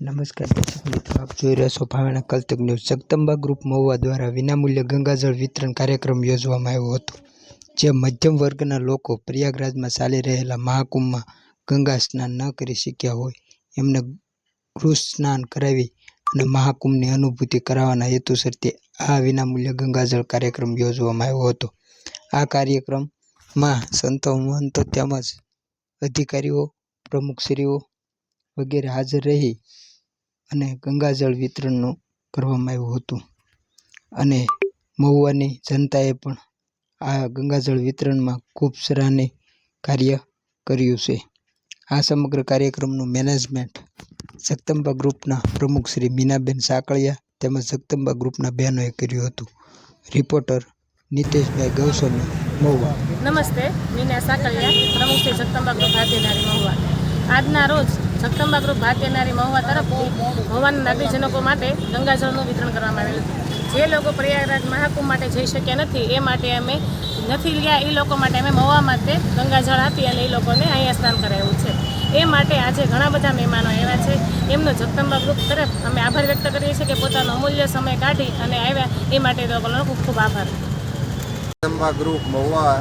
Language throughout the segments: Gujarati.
નમસ્કાર દર્શક મિત્રો, આપ જોઈ રહ્યા છો ભાવેણા કલ્તક ન્યૂઝ. જગદંબા ગ્રુપ મહુવા દ્વારા વિનામૂલ્ય ગંગાજળ વિતરણ કાર્યક્રમ યોજવામાં આવ્યો હતો, જે મધ્યમ વર્ગના લોકો પ્રયાગરાજમાં ચાલી રહેલા મહાકુંભમાં ગંગા સ્નાન ન કરી શક્યા હોય, એમને ગૃહ સ્નાન કરાવી અને મહાકુંભની અનુભૂતિ કરાવવાના હેતુસર તે આ વિનામૂલ્ય ગંગાજળ કાર્યક્રમ યોજવામાં આવ્યો હતો. આ કાર્યક્રમમાં સંતો મહંતો તેમજ અધિકારીઓ, પ્રમુખશ્રીઓ વગેરે હાજર રહી અને ગંગાજળ વિતરણનું કરવામાં આવ્યું હતું. અને મહુવાની જનતાએ પણ આ ગંગાજળ વિતરણમાં ખૂબ સરાહને કાર્ય કર્યું છે. આ સમગ્ર કાર્યક્રમનું મેનેજમેન્ટ જગદંબા ગ્રુપના પ્રમુખ શ્રી મીનાબેન સાકળિયા તેમજ જગદંબા ગ્રુપના બહેનોએ કર્યું હતું. રિપોર્ટર નિતેશભાઈ ગૌસ્વામી મહુવા. નમસ્તે, મીના સાકલિયા પ્રમુખ શ્રી જગદંબા ગ્રુપ આજના રોજ જગદંબા ગ્રુપ ભાગ્યનારી મહુવા તરફથી મહુવાના નગરીજનકો માટે ગંગાજળનું વિતરણ કરવામાં આવેલું જે લોકો પ્રયાગરાજ મહાકુંભ માટે જઈ શક્યા નથી, એ માટે અમે નથી ગયા, એ લોકો માટે અમે મહુવા માટે ગંગાજળ આપી અને એ લોકોને અહીંયા સ્નાન કરાવ્યું છે. એ માટે આજે ઘણા બધા મહેમાનો આવ્યા છે. એમનો જગદંબા ગ્રુપ તરફ અમે આભાર વ્યક્ત કરીએ છીએ કે પોતાનો અમૂલ્ય સમય કાઢી અને આવ્યા. એ માટે લોકોનો ખૂબ ખૂબ આભાર. જગદંબા ગ્રુપ મહુવા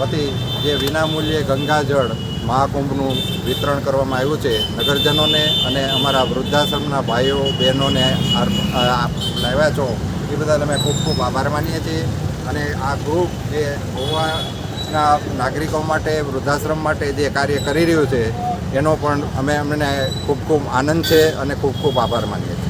વતી જે વિનામૂલ્યે ગંગાજળ મહાકુંભનું વિતરણ કરવામાં આવ્યું છે. નગરજનોને અને અમારા વૃદ્ધાશ્રમના ભાઈઓ, બહેનોને લાવ્યા છો. એ બદલ અમે ખૂબ ખૂબ આભાર માનીએ છીએ. અને આ ગ્રુપ જે ગોવાના નાગરિકો માટે, વૃદ્ધાશ્રમ માટે જે કાર્ય કરી રહ્યું છે, એનો પણ અમે અમને ખૂબ ખૂબ આનંદ છે અને ખૂબ ખૂબ આભાર માનીએ છીએ.